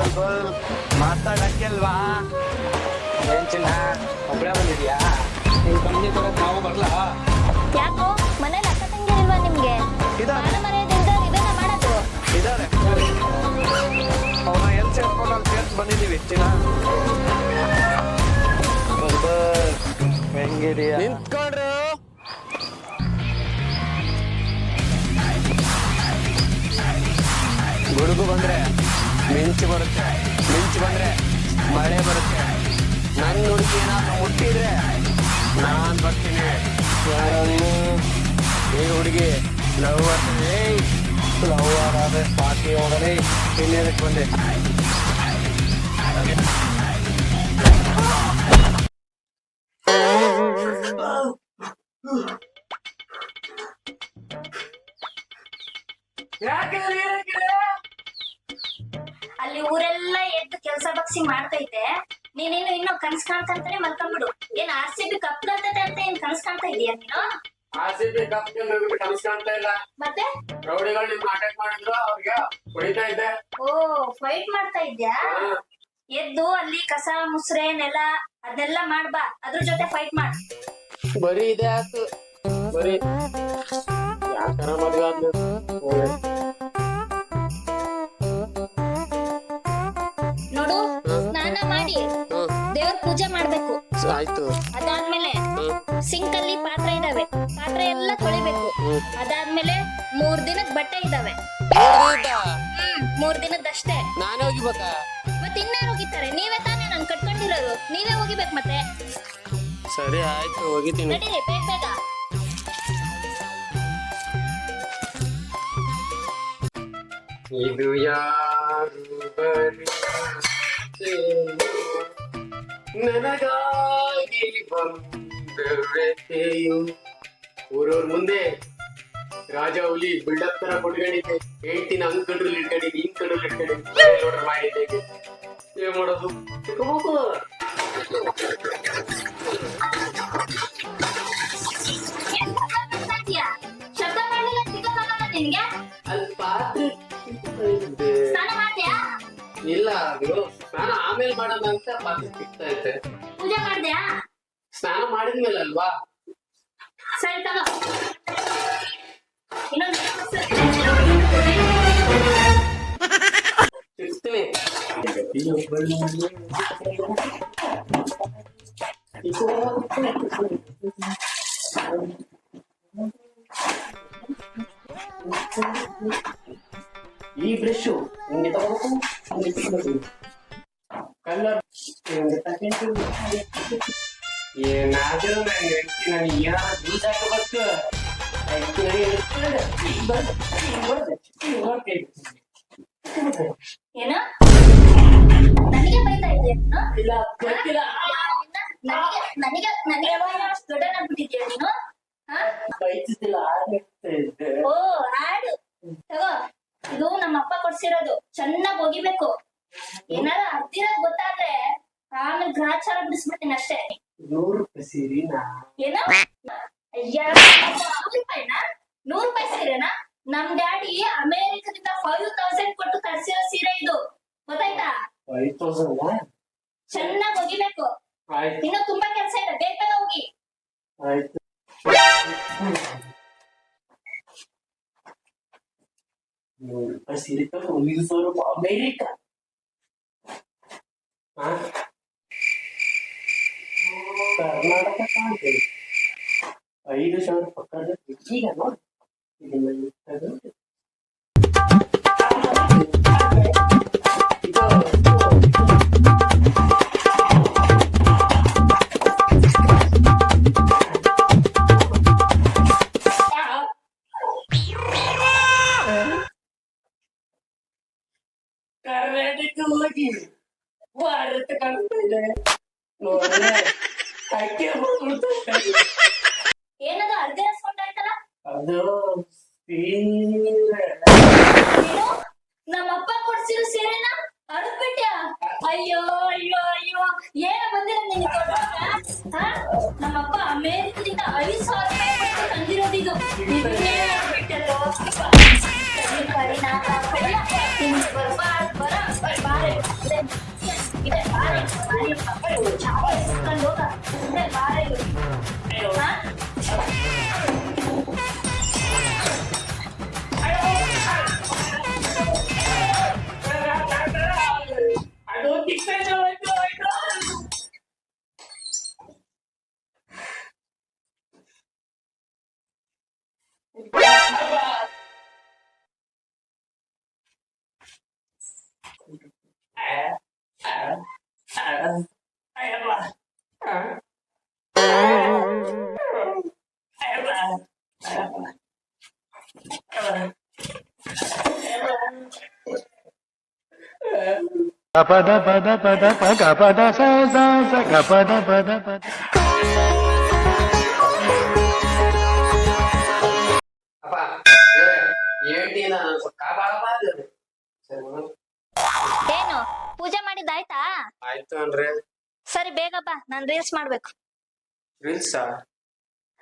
ಗೋಲ್ ಗೋಲ್ ಮಾತಾಡಕ್ಕೆ ಅಲ್ವಾ ಏನ್ ಚಿನ್ನ ಒಬ್ಬಳೆ ಬಂದಿದ್ಯಾ? ನಿನ್ ಕಂಪ್ನಿ ಕೊಡಕ್ ನಾವು ಬರ್ಲ? ಯಾಕೋ? ಮನೇಲಿ ಅಕ್ಕ ಇಲ್ವಾ ನಿಮ್ಗೆ? ಇದಾರೆ. ಮನೆಯಿಂದ ಇದನ್ನ ಮಾಡೋದು. ಇದಾರೆ. ಅವ್ರನ್ನ ಎಲ್ಲಿ ಸೇರ್ಕೊಂಡು ಅಲ್ಲಿ ಸೇರ್ಸಿ ಬಂದಿದ್ದೀವಿ ಚಿನ್ನ. ಹೆಂಗಿದೀಯ? ನಿಂತ್ಕೊಂಡ್ರು. ಗುಡುಗು ಬಂದ್ರೆ ಮಿಂಚು ಬರುತ್ತೆ. ಮಿಂಚು ಬಂದ್ರೆ ಮಳೆ ಬರುತ್ತೆ. ನನ್ನ ಹುಡುಗಿ ಏನಾದ್ರು ಮುಟ್ಟಿದ್ರೆ ನಾನ್ ಬರ್ತೀನಿ. ಯಾರನ್ನು? ಈ ಹುಡುಗಿ ಲವ್ ಲವ್ ಆದ್ರೆ ಪಾರ್ಟಿ ಹೋಗಲಿ ಇನ್ನೇನಕ್ಕೆ ಬಂದೆ? ಕಾಣ್ಕಂತಾನೆ ಮಲ್ಕೊಂಡ್ಬಿಡು ಏನ್ ಆರ್ ಸಿ ಬಿ ಕಪ್ ಗೆಲ್ತೈತೆ ಅಂತ ಏನ್ ಕನಸ್ ಕಾಣ್ತಾ ಇದೀಯ ನೀನು? ಆರ್ಸಿಬಿ ಕಪ್ ಕನಸು ಕಾಣ್ತಾ ಇಲ್ಲ. ಮತ್ತೆ? ರೌಡಿಗಳು ನಿಮ್ ಅಟ್ಯಾಕ್ ಮಾಡಿದ್ರು ಅವ್ರಿಗೆ ಹೊಡಿತಾ ಇದ್ದೆ. ಓ ಫೈಟ್ ಮಾಡ್ತಾ ಇದ್ಯಾ? ಎದ್ದು ಅಲ್ಲಿ ಕಸ ಮುಸ್ರೆ ನೆಲ ಅದೆಲ್ಲ ಮಾಡ್ಬಾ ಅದ್ರ ಜೊತೆ ಫೈಟ್ ಮಾಡ್. ಬರೀ ಇದೆ ಆಯ್ತು. ಬರೀ. ಯಾಕರ ಮದ್ವೆ ಆದ್ಲು ಪೂಜೆ ಮಾಡ್ಬೇಕು. ಆಯ್ತು. ಅದಾದ್ಮೇಲೆ ಸಿಂಕ್ ಅಲ್ಲಿ ಪಾತ್ರೆ ಇದಾವೆ. ಪಾತ್ರೆ ಎಲ್ಲ ತೊಳಿಬೇಕು. ಅದಾದ್ಮೇಲೆ ಮೂರ್ ದಿನದ ಬಟ್ಟೆ ಇದಾವೆ. ಹ್ಮ್ ಮೂರ್ ದಿನದಷ್ಟೇ ನಾನೇ ಹೋಗಿಬೇಕಾ? ಮತ್ತೆ ಇನ್ಯಾರು ಹೋಗಿತಾರೆ ನೀವೇ ತಾನೇ ನಾನು ಕಟ್ಕೊಂಡಿರೋದು. ನೀವೇ ಹೋಗಿಬೇಕು ಮತ್ತೆ. ಸರಿ ಆಯ್ತು ಹೋಗಿದ್ದೀನಿ. ನಡೀರಿ ಬೇಗ ಬೇಗ. ಇದು ಯಾರು ಬರೀ ನನಗಾಗಿ ಬಂದವೆತೆಯು ಊರವ್ರ ಮುಂದೆ ರಾಜ ಹುಲಿ ಬಿಲ್ಡಪ್ ತರ ಕೊಟ್ಕೊಂಡಿದ್ದೆ. ಹೇಳ್ತೀನಿ ಹಂಗ್ ಕಂಡ್ರಲ್ಲಿ ಇಟ್ಕೊಂಡಿದ್ದೆ ಹಿಂಗ್ ಕಂಡ್ರಲ್ಲಿ ಇಟ್ಕೊಂಡಿದ್ದೆ ಮಾಡಿದ್ದೆ ಏನ್ ಮಾಡೋದು. ಅಂತ ಪೂಜೆ ಮಾಡ್ದ್ಯಾ ಸ್ನಾನ ಮಾಡಿದ್ಮೇಲೆ ಅಲ್ವಾ ಸರಿ ತಗೋ. ಇನ್ನೊಂದು ಸಿಗ್ತೀನಿ ಈ ಬ್ರಷ್ ಏನು? ನನಗೆ ಬೈತಾ ಇದೆಯಾ ನೀನು? ಇಲ್ಲ ಗೊತ್ತಿಲ್ಲ. ನನಗೆ ನನಗೆ ನನಗೆ ಅಷ್ಟು ದೊಡ್ಡನಾಗ್ಬಿಟ್ಟಿದ್ಯಾ ನೀನು? ಬೈತಿದ್ದಿಲ್ಲ ಓ ಹಾಡು. ತಗೋ ಇದು ನಮ್ಮ ಅಪ್ಪ ಕೊಡ್ಸಿರೋದು. ಚೆನ್ನಾಗ್ ಒಗಿಬೇಕು. ಏನಾರ ಅರ್ದಿರೋದ್ ಗೊತ್ತಾದ್ರೆ ಆಮೇಲೆ ಗ್ರಾಚಾರ ಬಿಡಿಸ್ಬಿಡ್ತೀನಿ ಅಷ್ಟೇ. ನೂರು ರೂಪಾಯಿ ಸೀರಿನಾ ನೂರು ರೂಪಾಯಿ ಸೀರೆ ತಗೊಂಡು ಐದು ಸಾವಿರ ರೂಪಾಯಿ ಅಮೇರಿಕ ಹಾ? ಕರ್ನಾಟಕ ಕಾಣ್ತೇವೆ ಐದು ಸಾವಿರ ಪಕ್ಕದ ಈಗ ನೋಡಿ ಇದನ್ನ ಭಾರತ ಕಾಣ್ತಾ ಇದೆ ಅಕ್ಕಿ. ಏನದು? ಸೌಂಡ್ ಅದು ನಮ್ಮಪ್ಪ ಕೊಡ್ಸಿರೋ ಸೀರೆನ? ಅರ್ದ್ಬಿಟ್ಯಾ ಅಯ್ಯೋ ಅಯ್ಯೋ ಅಯ್ಯೋ. ಏನ ಬಂದಿರ ನಿನ್ ನಮ್ಮಪ್ಪ ಅಮೇರಿಕದಿಂದ ಐದು ಸಾವಿರ ರೂಪಾಯಿ ತಂದಿರೋದು ಇದು. ಬಿಟ್ಟಲ್ಲೋ ಪರಿಣಾಮ ಬರ್ಬಾರ್ದ್. ಗಪದ ಪದ ಪದ ಪ ಪದ ಸ ಸ ಪದ ಪದ ನಾನು ಮೇಡಮ್. ಏನು? ಪೂಜೆ ಮಾಡಿದ್ದಾಯ್ತಾ ಆಯ್ತು? ಅನ್ರಿ. ಸರಿ ಬೇಗ ಬಾ. ನಾನ್ ರೀಲ್ಸ್ ಮಾಡ್ಬೇಕು. ರೀಲ್ಸ್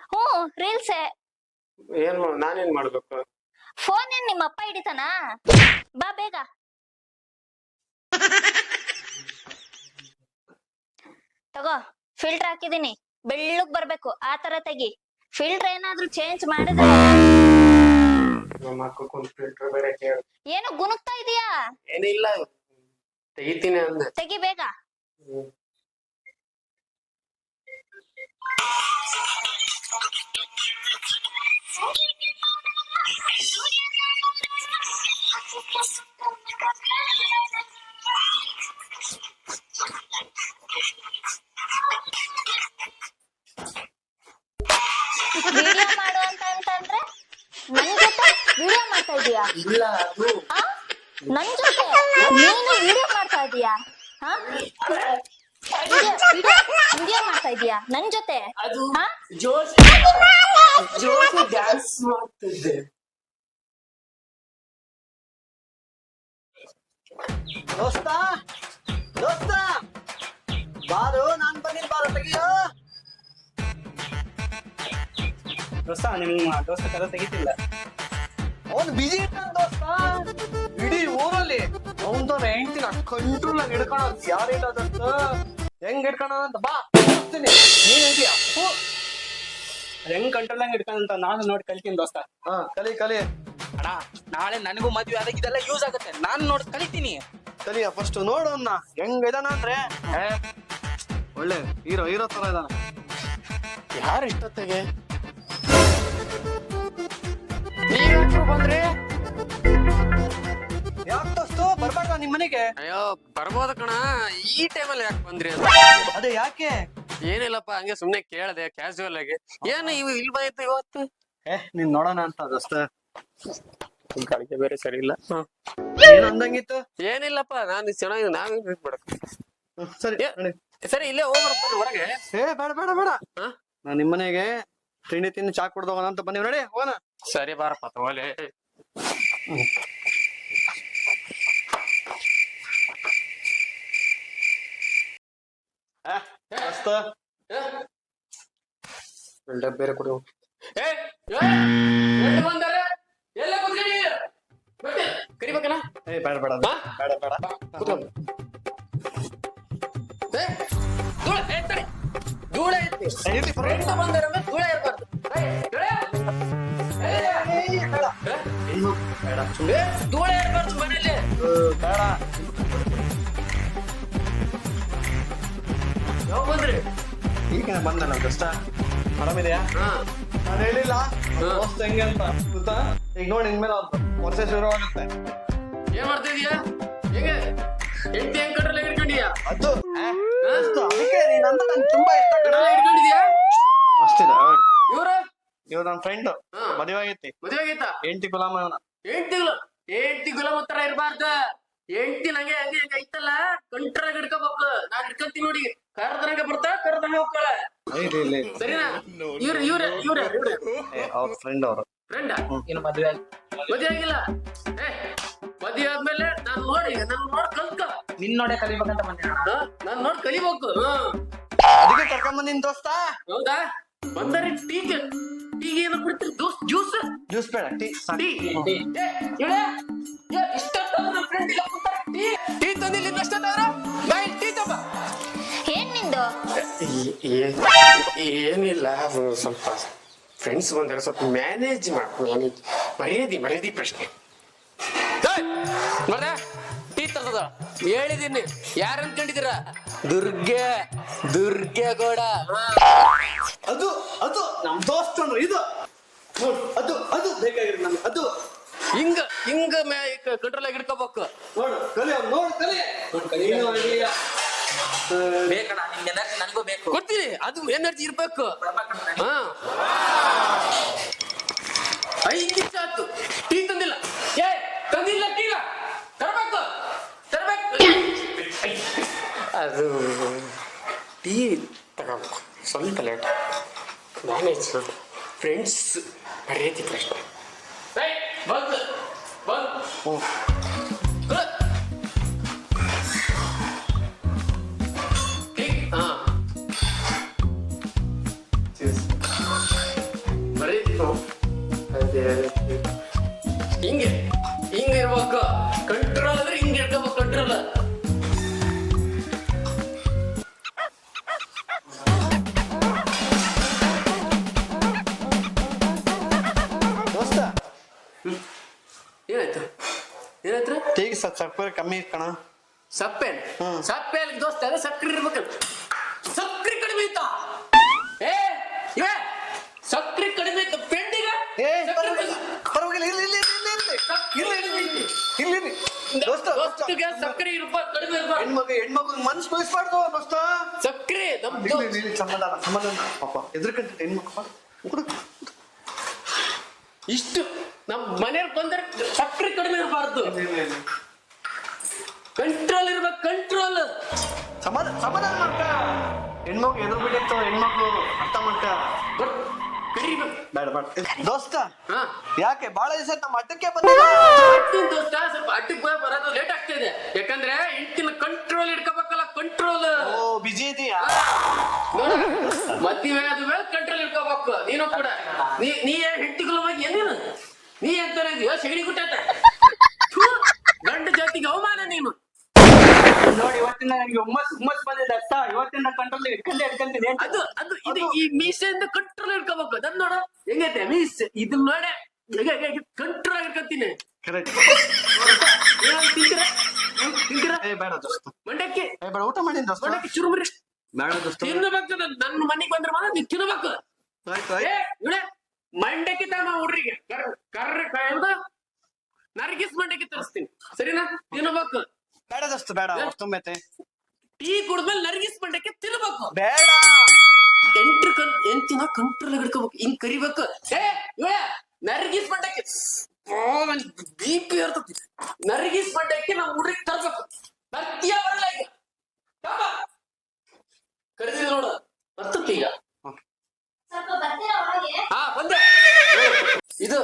ಹ್ಞೂ ರೀಲ್ಸ್ ಏನು ಮಾಡ್- ನಾನೇನ್ ಮಾಡ್ಬೇಕು? ಫೋನ್ ಏನ್ ನಿಮ್ಮ ಅಪ್ಪ ಹಿಡಿತಾನ? ಬಾ ಬೇಗ. ತಗೋ ಫಿಲ್ಟರ್ ಹಾಕಿದೀನಿ. ಬೆಳ್ಳಗ್ ಬರ್ಬೇಕು ಆ ತರ ತೆಗಿ. ಫಿಲ್ಟರ್ ಏನಾದ್ರೂ ಚೇಂಜ್ ಮಾಡಿದ್ರೆ? ನಮ್ಮ ಅಕ್ಕಕ್ಕೊಂದು ಫಿಲ್ಟರ್ ಬೇರೆ ಕೇಳು. ಏನು ಗುಣಗ್ತಾ ಇದೀಯಾ? ಏನಿಲ್ಲ ತೆಗಿತೀನಿ ಅಂದೆ. ತೆಗಿ ಬೇಗ. ಹ್ಮ್. ನನ್ ಜೊತೆ? ಅದು ಹಾ? ಜೋಶ್ ಜೋಶ್ ಡ್ಯಾನ್ಸ್ ಮಾಡ್ತಿದ್ದೆ. ದೋಸ್ತ ದೋಸ್ತ ಬಾರು ನಾನ್ ಬಂದಿಲ್ ಬಾರು ತೆಗಿಯೋ? ದೋಸ್ತ ನಿಮ್ಮ ದೋಸ್ತ ಕದ ತೆಗಿತಿಲ್ಲ. ಅವನು ಬಿಜಿ ಇರ್ತಾನ ದೋಸ್ತ. ಇಡೀ ಊರಲ್ಲಿ ಅವನ್ದವ್ರ ಹೆಂಡ್ತಿನ ಕಂಟ್ರೋಲ್ ಆಗಿ ಯಾರಿಲ್ಲ ಯಾರು ಇಲ್ಲದಂತ ಹೆಂಗ್ ಹಿಡ್ಕೊಳ ಅಂತ ಬಾ. ತೋರಿಸ್ತೀನಿ. ನೀನ್ ಇದೀಯಾ ಹೆಂಗ್ ಕಂಟ್ರೋಲ್ ಹಂಗ್ ಇಡ್ಕೊಂಡಂತ ನಾನು ನೋಡಿ ಕಲಿತೀನಿ ದೋಸ್ತ. ಹಾ ಕಲಿ ಕಲಿ. ಅಣ್ಣ ನಾಳೆ ನನಗೂ ಮದ್ವೆ ಆದಾಗ ಇದೆಲ್ಲ ಯೂಸ್ ಆಗುತ್ತೆ. ನಾನು ನೋಡಿ ಕಲಿತೀನಿ. ಕಲಿಯ ಫಸ್ಟ್ ನೋಡು ಅವ್ನ ಹೆಂಗ್ ಇದಾನ ಅಂದ್ರೆ? ಏ, ಒಳ್ಳೆ ಹೀರೋ ಹೀರೋ ತರ ಇದಾನ. ಯಾರು ಇಷ್ಟೊತ್ತಿಗೆ? ನೀವ್ಯಾಕ್ರು ಬಂದ್ರಿ? ಯಾಕೆ ದೋಸ್ತು? ಬರ್ಬಾರ್ದ ನಿಮ್ ಮನೆಗೆ. ಅಯ್ಯೋ ಬರ್ಬೋದ ಕಣ? ಈ ಟೈಮಲ್ಲಿ ಯಾಕೆ ಬಂದ್ರಿ? ಅಂತ ಅದೇ ಯಾಕೆ? ಏನಿಲ್ಲಪ್ಪ ಹಂಗೆ ಸುಮ್ನೆ ಕೇಳ್ದೆ ಕ್ಯಾಶುವಲ್ ಆಗಿ. ಏನು ಇವು ಇಲ್ಲಿ ಬಂದಿತ್ತು ಇವತ್ತು? ಏ ನೀನ್ ನೋಡೋಣ ಅಂತ ದೋಸ್ತ. ಕಳಿಕೆ ಬೇರೆ ಸರಿ ಇಲ್ಲ. ಏನ್ ಅಂದಂಗಿತ್ತು? ಏನಿಲ್ಲಪ್ಪ ನಾನು ಚೆನ್ನಾಗಿ ನಾನು ಮಾಡಕ್ ಹ್ಮ್, ಸರಿ ಏ- ನಡಿ. ಸರಿ ಇಲ್ಲೇ ಹೋಗ್ಬರಪ್ಪ ಹೊರಗೆ. ಏ ಬೇಡ ಬೇಡ ಬೇಡ. ಹಾ? ನಾನ್ ನಿಮ್ಮನೆಗೆ ತಿಂಡಿ ತಿಂದು ಚಾ ಕುಡ್ದು ಹೋಗೋಣ ಅಂತ ಬಂದಿವ್. ನೋಡಿ ಹೋಗೋಣ. ಸರಿ ಬಾರಪ್ಪ ತಗೋಲೆ ದೋಸ್ತ ಡಬ್ಬ ಬೇರೆ ಕೊಡು. ಏ ಎಲ್ಲಿ ಬಂದಾರೆ? ಎಲ್ಲ ಕುತ್ಕೊಳ್ಳಿ ಬಟ್ಟೆ ಕರಿಬೇಕನ ಏ ಬೇಡ ಬೇಡ ಬೇಡ ಬೇಡ ಕೂತ್ಕೊಂಡು ಏ ಧೂಳ ಧೂಳ ಅಂದ್ರೆ ಧೂಳ ಇರ್ಬಾರ್ದು. ಏ, ಬೇಡ. ಏ, ಧೂಳ ಬಂದ್ರಿ ಈಗ ಬಂದಲ್ಲ ದೋಸ್ತ ಆರಾಮಿದೆಯಾ? ಹಾ. ನಾನು ಹೇಳಿಲ್ಲ. ದೋಸ್ತ ಹೆಂಗೆ ಅಂತ ಗೊತ್ತಾ? ಈಗ ನೋಡಿ ಇನ್ಮೇಲೆ ವರ್ಷ ಶುರು ಆಗುತ್ತೆ ಏನ್ ಮಾಡ್ತಾ ಇದೀಯಾ? ಹೆಂಗೆ? ಹೆಂಡತಿ ಹೆಂಗ್ ಕಟ್ರಲ್ಲ ಹಿಡ್ಕೊಂಡಿದ್ಯಾ ಅದು. ಅದಕ್ಕೆ ನೀನ್ ಅಂತ ನಂಗೆ ತುಂಬಾ ಇಷ್ಟ ಕಟ್ರಲ್ಲ ಇಟ್ಕೊಂಡಿದ್ಯಾ ಅಷ್ಟಿದೆ ಇವ್ರ? ಇವ್ರ ನನ್ನ ಫ್ರೆಂಡ್. ಮದುವೆ ಆಗೈತಿ. ಮದುವೆ ಆಗೈತಾ? ಹೆಂಡತಿ ಗುಲಾಮ ಅವನ ಹೆಂಡತಿ ಹೆಂಡತಿ ಗುಲಾಮ ತರ ಇರ್ಬಾರ್ದ. ಹೆಂಡತಿ ನಂಗೆ ಹಂಗೆ ಹಂಗೆ ಐತಲ್ಲ? ಕಂಟ್ರಾಗ ಹಿಡ್ಕೋಬೇಕು. ನಾನ್ ಹಿಡ್ಕೊಂತೀನಿ ನೋಡಿ. ಕರ್ದಂಗ ಬರ್ತಾ ಕರ್ದಂಗ ಹೋಗ್ಕೊಳ. ಸರಿನಾ? ಇವ್ರ ಇವ್ರ ಇವ್ರ ಅವ್ರ ಫ್ರೆಂಡ್ ಅವರು. ಫ್ರೆಂಡ್ ಇನ್ನು ಮದ್ವೆ ಮದ್ವೆ ಆಗಿಲ್ಲ? ಏ ಮದ್ವೆ ಆದ್ಮೇಲೆ ನಾನ್ ನೋಡಿ ನನ್ ನೋಡ್ ಕಲ್ಕ ನಿನ್ ನೋಡೆ ಕಲಿಬೇಕಂತ ಬಂದೆ. ನಾನು ನೋಡ್ ಕಲಿಬೇಕು. ಅದಕ್ಕೆ ಕರ್ಕೊಂಡ್ ಬಂದಿನ್ ದೋಸ್ತ? ಹೌದಾ? ಬಂದರಿ ಟೀಗೆ ಟೀಗೆ ಏನು ಕುಡಿತೀರಿ? Juice juice? ಜ್ಯೂಸ್ ಬೇಡ ಟೀ ಟೀ. ಇಷ್ಟ. ಟೀ. ಏನಿಲ್ಲ ಸ್ವಲ್ಪ ಫ್ರೆಂಡ್ಸ್ ಬಂದರೆ ಸ್ವಲ್ಪ ಮ್ಯಾನೇಜ್ ಮಾಡ್ಕೊ ಮ್ಯಾನೇಜ್ ಮರ್ಯಾದಿ ಮರ್ಯಾದಿ ಪ್ರಶ್ನೆ. ನೋಡ್ದ ಟೀ ತರ್ತದ ಹೇಳಿದೀನಿ ಯಾರು ಅನ್ಕೊಂಡಿದ್ದೀರ? ದುರ್ಗೆ ದುರ್ಗೆ ಗೌಡ. ಅದು ಅದು ನಮ್ ದೋಸ್ತ ಅಂದ್ರೆ ಇದು. ನೋಡು ಅದು ಅದು ಬೇಕಾಗಿರೋ ನಮ್ಗೆ ಅದು. ಹಿಂಗ ಹಿಂಗ ಕಂಟ್ರೋಲ್ ಆಗಿ ಇಟ್ಕೋಬೇಕು ನೋಡು ಕಲಿ ಅವ್ನು ನೋಡು ಕಲಿ ನೀನು. ಬೇಕಣ್ಣ ನಿಮ್ಗೆ ಎನರ್ಜಿ ಬೇಕು. ಕೊಡ್ತೀನಿ ಅದು ಎನರ್ಜಿ ಇರ್ಬೇಕು. ಹಾ. ಐದು ನಿಮಿಷ ಆಯ್ತು. ಟೀ ತಂದಿಲ್ಲ. ಏ ತಂದಿಲ್ಲ ಟೀಗ. ತರಬೇಕು. ತರಬೇಕು. ಅದು ಟೀ ತಗೋಬೇಕು. ಸ್ವಲ್ಪ ಲೇಟ್. ಮ್ಯಾನೇಜ್ ಫ್ರೆಂಡ್ಸ್ ಬರೆಯತಿತ್ತು ಅಷ್ಟೇ. ಬಂದು ಬಂದು. ಓಹ್ இருக்கணும் அது இங்க இங்க இருவாக்கா கண்ட்ரோல் இங்க இருக்கப்ப கண்ட்ரோல் ಏನಾಯ್ತು? ಏನಾಯ್ತು? ತೇಗಿ ಸಪ್ಪೆ ಕಮ್ಮಿ ಕಣ ಸಪ್ಪೆ ಸಪ್ಪೆ ದೋಸ್ತ ಸಕ್ಕರೆ ಇರ್ಬೇಕಲ್ಲ. ದೋಸ್ತ ದೋಸ್ತ ದೋಸ್ತಿಗೆ ಸಕ್ಕರೆ ಇರ್ಬೇಕು ಕಡಿಮೆ ಇರ್ಬೇಕು ಹೆಣ್ಮಗು ಹೆಣ್ಮಗು ಮನ್ಸು ಬಯಸ್ಬಾರ್ದು ದೋಸ್ತ. ಸಕ್ರೆ ನಮ್ ಇಲ್ಲಿ ಇಲ್ಲಿ ಇಲ್ಲಿ ಸಮಾಧಾನ ಸಮಾಧಾನ ಪಾಪ ಎದ್ರಕಂತ ಹೆಣ್ಮಕ್ಳು ಬಾ. ಕುಡು. ಇಷ್ಟು ನಮ್ ಮನೆಯವ್ರು ಬಂದ್ರೆ ಸಕ್ಕರೆ ಕಡಿಮೆ ಇರಬಾರ್ದು. ಇಲ್ಲಿ, ಇಲ್ಲಿ, ಇಲ್ಲಿ. ಕಂಟ್ರೋಲ್ ಇರ್ಬೇಕು ಕಂಟ್ರೋಲ್ ಸಮಾಧಾನ ಸಮಾಧಾನ ಮಾಡ್ಕ ಹೆಣ್ಮಗು ಎದುರು ಬಿಟ್ಟಿತ್ತು ಹೆಣ್ಮಕ್ಳು ಅರ್ಥ ಮಾಡ್ಕ. ಬೇಡ ಬೇಡ. ದೋಸ್ತ ಹಾ. ಯಾಕೆ? ಬಾಳ ದಿವಸ ನಮ್ಮ ಅಡ್ಡಕ್ಕೆ ಬಂದಿಲ್ಲ. ದೋಸ್ತ ಸ್ವಲ್ಪ ಅಡ್ಡಕ್ಕೆ ಹೋಗಿ ಬರೋದು ಲೇಟ್ ಆಗ್ತಾ ಇದೆ ಯಾಕಂದ್ರೆ ಹೆಂಡತಿನ ಕಂಟ್ರೋಲ್ ಇಟ್ಕೋಬೇಕಲ್ಲ ಕಂಟ್ರೋಲ್ ಓ ಬಿಜಿ ಇದೀಯಾ? ಮತ್ತಿವೆ ಅದು ಮೇಲೆ ಕಂಟ್ರೋಲ್ ಇಟ್ಕೋಬೇಕು. ನೀನು ಕೂಡ. ನೀ ನೀ ಹೆಂಡತಿಗಳು ಬಗ್ಗೆ ಏನೇನು ನೀ ಎಂತ ಇದೆಯೋ ಸಗಣಿ ಗುಟ್ಟಾತ ಗಂಡ ಜಾತಿಗೆ ಅವಮಾನ ನೀನು. ನೋಡಿ ಇವತ್ತಿಂದ ನನಗೆ ಹುಮ್ಮಸ್ ಹುಮ್ಮಸ್ ಬಂದಿದೆ ಅಷ್ಟ ಇವತ್ತಿಂದ ಕಂಟ್ರೋಲ್ ಇಟ್ಕೊಂಡೆ ಇಟ್ಕೊಂತೀನಿ. ಅದು ಅದು ಇದು ಈ ಮೀಸೆಯಿಂದ ಕಂಟ್ರೋಲ್ ಇಟ್ಕೋಬೇಕು. ಅದನ್ನ ನೋಡು. ಹೆಂಗೈತೆ ಮೀಸೆ? ಇದನ್ನ ನೋಡೆ. ಕಂಟ್ರೋಲ್ ಇಟ್ಕೊತೀನಿ ಕರೆಕ್ಟ್ ಏನಾದ್ರು ತಿಂತೀರಾ ಹ್ಮ್, ತಿಂತೀರಾ ಏ ಬೇಡ ದೋಸ್ತ ಮಂಡಕ್ಕಿ ಏ ಬೇಡ ಊಟ ಮಾಡಿ ದೋಸ್ತ. ಮಂಡಕ್ಕಿ ಚುರುಮುರಿ ಬೇಡ ದೋಸ್ತ. ತಿನ್ನಬೇಕು ನನ್ನ ಮನೆಗೆ ಬಂದ್ರೆ ಮಾತ್ರ ನೀನ್ ತಿನ್ನಬೇಕು ಆಯ್ತು ಏ ಇವ್ಳೆ ಮಂಡಕ್ಕಿ ತಾನ ಹುಡ್ರಿಗೆ ಕರ್ ಕರ್ರ ಕಾಯ್ದು ನರ್ಗಿಸ್ ಮಂಡಕ್ಕಿ ತರಿಸ್ತೀನಿ. ಸರಿನಾ? ತಿನ್ನಬೇಕು ಬೇಡ ದೋಸ್ತ ಬೇಡ ತುಂಬೈತೆ. ಟೀ ಕುಡ್ದ್ಮೇಲೆ ನರ್ಗಿಸ್ ಮಂಡಕ್ಕಿ ತಿನ್ಬೇಕು. ಬೇಡ. ಎಂಟ್ರ ಕನ್ ಎಂಟಿನ ಕಂಟ್ರೋಲ್ ಹಿಡ್ಕೋಬೇಕು. ಹಿಂಗ್ ಕರಿಬೇಕು. ಏ ಇವಳೆ ನರ್ಗಿಸ್ ಮಂಡಕ್ಕಿ ಬಿ ಪಿ ಇರ್ತತಿ. ನರ್ಗಿಸ್ ಮಂಡಕ್ಕಿ ನಮ್ಮ ಹುಡ್ರಿಗೆ ತರ್ಬೇಕು. ಬರ್ತೀಯ ಬರಲ್ಲ ಈಗ? ಕರೆದಿದೆ ನೋಡು ಬರ್ತತಿ ಈಗ. ಸ್ವಲ್ಪ ಬರ್ತೀರಾ ಒಳಗೆ? ಹಾ ಬಂದೆ. ಇದು.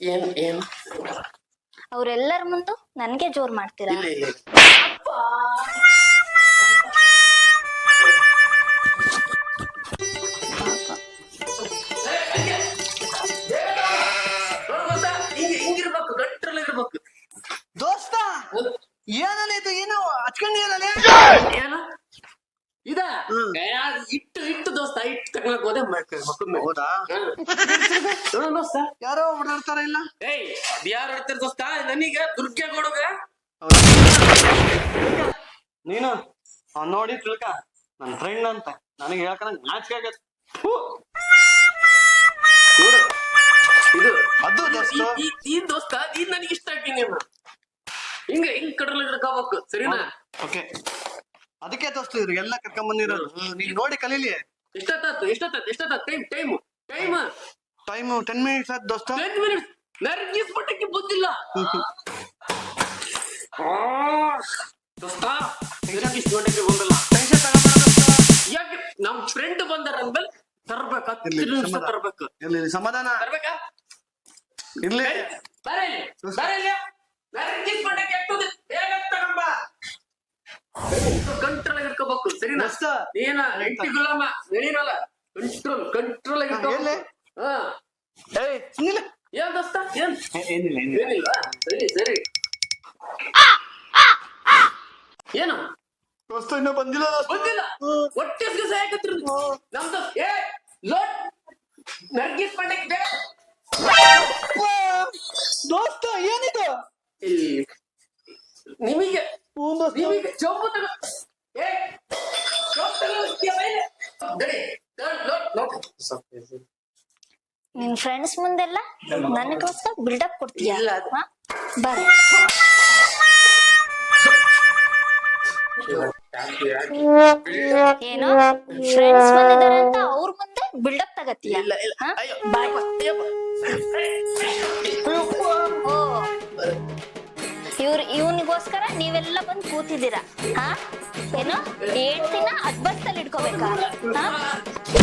ಏನ್ ಏನ್? ಅವ್ರೆಲ್ಲರ ಮುಂದು ನನ್ಗೆ ಜೋರ್ ಮಾಡ್ತೀರಾ? ಏನಲ್ಲ ಇದು? ಏನು? ಹಚ್ಕೊಂಡಿರಲ್ಲ ಏನು? ಇದ? ಇಟ್ಟು ಇಟ್ಟು ದೋಸ್ತ ಇಟ್ಟು ತಗೊಳಕ್ ಹೋದೆ ಹೌದಾ? ದೋಸ್ತ? ಯಾರೋ ಓಡಾಡ್ತಾರ ಇಲ್ಲ? ಏಯ್ ಯಾರು ಹೇಳ್ತಾರೆ ದೋಸ್ತ? ನನಗೆ ದುರ್ಗೆ ಕೊಡುಗ. ನೀನು? ಅವ್ನ್ ನೋಡಿ ತಿಳ್ಕ. ನನ್ ಫ್ರೆಂಡ್ ಅಂತ. ನನಗೆ ಹೇಳ್ಕೊಂಡ್ ನಾಚಿಕೆ ಆಗತ್ತೆ. ಇದು ಅದು ದೋಸ್ತ. ನೀನ್ ದೋಸ್ತ ನೀನ್ ನನಗೆ ಇಷ್ಟ ಆಗ್ತೀನಿ ನೀನು ಹಿಂಗ ಹಿಂಗ್ ಕಡಲ ಹಿಡ್ಕೋಬೇಕು ಸರಿನಾ? ಓಕೆ ಅದಕ್ಕೆ ದೋಸ್ತ ಇವ್ರು ಎಲ್ಲ ಕರ್ಕೊಂಡ್ ಬಂದಿರೋದು. ನೀನ್ ನೋಡಿ ಕಲೀಲಿ. ಎಷ್ಟೊತ್ತಾತು ಎಷ್ಟೊತ್ತಾತು ಎಷ್ಟೊತ್ತಾತು time time time time ten minutes ಆಯ್ತು ದೋಸ್ತ. ಟೆನ್ ಮಿನಿಟ್ಸ್ ನರ್ಗಿಸ್ ಮಟ್ಟಕ್ಕೆ ಬಂದಿಲ್ಲ. ಆ, ದೋಸ್ತ ನರ್ಗಿಸ್ ಮಟ್ಟಕ್ಕೆ ಬಂದಿಲ್ಲ. ಟೆನ್ಷನ್ ತಗೋಬೇಡ ಯಾಕೆ? ನಮ್ ಫ್ರೆಂಡ್ ಬಂದಾರ ಅಂದ್ಮೇಲೆ ತರ್ಬೇಕು? ಹತ್ತು ನಿಮಿಷ ಸಮಾಧಾನ. ತರ್ಬೇಕು. ಸಮಾಧಾನ. ತರ್ಬೇಕಾ? ಇರ್ಲಿ. ಬರ ಇಲ್ಲಿ ಬರ ಇಲ್ಲಿ. ಕಂಟ್ರೋಲ್ ಹಿಡ್ಕೋಬೇಕು ಸರಿನಾ? ಏನ ಹೆಂಡತಿ ಗುಲಾಮ ನಡೀರಲ್ಲ ಕಂಟ್ರೋಲ್ ಕಂಟ್ರೋಲ್ ಎಲ್ಲಿ? ಹಾ ಏಯ್ ಸುಮ್ನಿಲ್ಲ ಏನ್ ದೋಸ್ತ? ಏನ್? ಏನಿಲ್ಲ ಏನಿಲ್ಲ. ಏನಿಲ್ವಾ ಸರಿ ಸರಿ. ಏನು? ದೋಸ್ತ ಇನ್ನೂ ಬಂದಿಲ್ಲ ದೋಸ್ತ. ಬಂದಿಲ್ಲ? ಹೊಟ್ಟೆ ಸಾಯಕತ್ತಿರ ನಮ್ದು ನನಗೋಸ್ಕರ ಬಿಲ್ಡಪ್ ಕೊಡ್ತೀಯ? ಬರ ಏನು? ಫ್ರೆಂಡ್ಸ್ ಬಂದಿದ್ದಾರೆ ಅಂತ ಅವ್ರ ಮುಂದೆ ಬಿಲ್ಡಪ್ ತಗತ್ತೀಯ ಇವ್ರ ಇವನಿಗೋಸ್ಕರ ನೀವೆಲ್ಲ ಬಂದು ಕೂತಿದ್ದೀರಾ? ಹಾ? ಏನು? ಏಟ್ ದಿನ ಅಡ್ಬಸ್ತಲ್ಲಿ ಇಡ್ಕೋಬೇಕಾ ಹಾ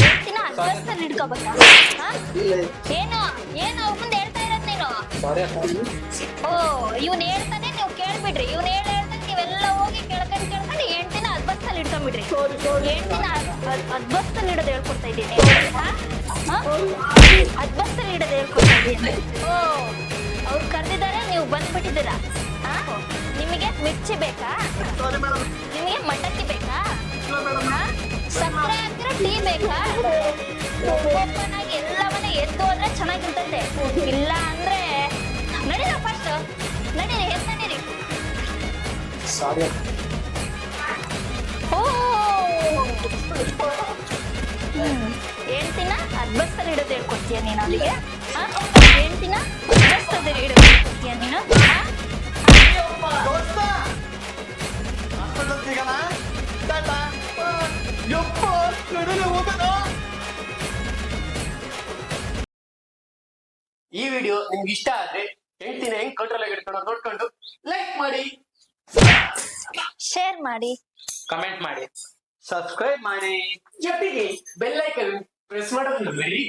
ಏಟ್ ದಿನ ಅಡ್ಬಸ್ತಲ್ಲಿ ಇಡ್ಕೋಬೇಕಾ ಹಾ ಏನು? ಏನು ಅವ್ರ ಓ ಇವ್ನು ಹೇಳ್ತಾನೆ ನೀವು ಕೇಳ್ಬಿಡ್ರಿ. ಇವ್ನು ಹೇಳ ಹೇಳ್ತಾನೆ ನೀವೆಲ್ಲ ಹೋಗಿ ಕೇಳ್ಕೊಂಡು ಕೇಳ್ಕೊಂಡು ಎಂಟಿನ ಅದ್ಬಸ್ತಲ್ಲಿ ಇಟ್ಕೊಂಡ್ಬಿಡ್ರಿ. ಎಂಟಿನ ಅದ್ಬಸ್ತಲ್ಲಿ ಇಡೋದು ಹೇಳ್ಕೊಡ್ತಾ ಇದ್ದೀನಿ. ಅದ್ಬಸ್ತಲ್ಲಿ ಇಡೋದು ಹೇಳ್ಕೊಡ್ತಾ ಇದ್ದೀನಿ. ಓ ಅವ್ರು ಕರೆದಿದ್ದಾರೆ ನೀವು ಬಂದ್ಬಿಟ್ಟಿದ್ದೀರಾ. ಹಾ? ನಿಮಗೆ ಮಿರ್ಚಿ ಬೇಕಾ? ನಿಮಗೆ ಮಟಕ್ಕಿ ಬೇಕಾ? ಸಕ್ಕರೆ ಹಾಕಿರೋ ಟೀ ಬೇಕಾ? ಓಪನ್ ಆಗಿ ಎಲ್ಲವನ್ನ ಎದ್ದು ಹೋದ್ರೆ ಚೆನ್ನಾಗಿರ್ತೈತೆ ಇಲ್ಲ ಅಂದ್ರೆ ನಡೀರ ಫಸ್ಟ್ ನಡೀರಿ ಸಾರಿ ಓ ಹೇಳ್ತೀನ ಹೇಳ್ಕೊಡ್ತೀಯ ನೀನು ಅವಳಿಗೆ ಹೇಳ್ತೀನ ನೀನು ಯಪ್ಪ ಹೋಗೋಣ ಈ ವಿಡಿಯೋ ನಿಮ್ಗೆ ಇಷ್ಟ ಆದ್ರೆ ಹೆಂಡ್ತಿನ ಹೆಂಗ್ ಕಂಟ್ರೋಲ್ ಆಗಿ ಇಟ್ಕೊಂಡು ನೋಡ್ಕೊಂಡು ಲೈಕ್ ಮಾಡಿ. ಶೇರ್ ಮಾಡಿ. ಕಮೆಂಟ್ ಮಾಡಿ. ಸಬ್ಸ್ಕ್ರೈಬ್ ಮಾಡಿ. ಜೊತೆಗೆ ಬೆಲ್ ಐಕನ್ ಪ್ರೆಸ್ ಮಾಡೋದು ವೆರಿ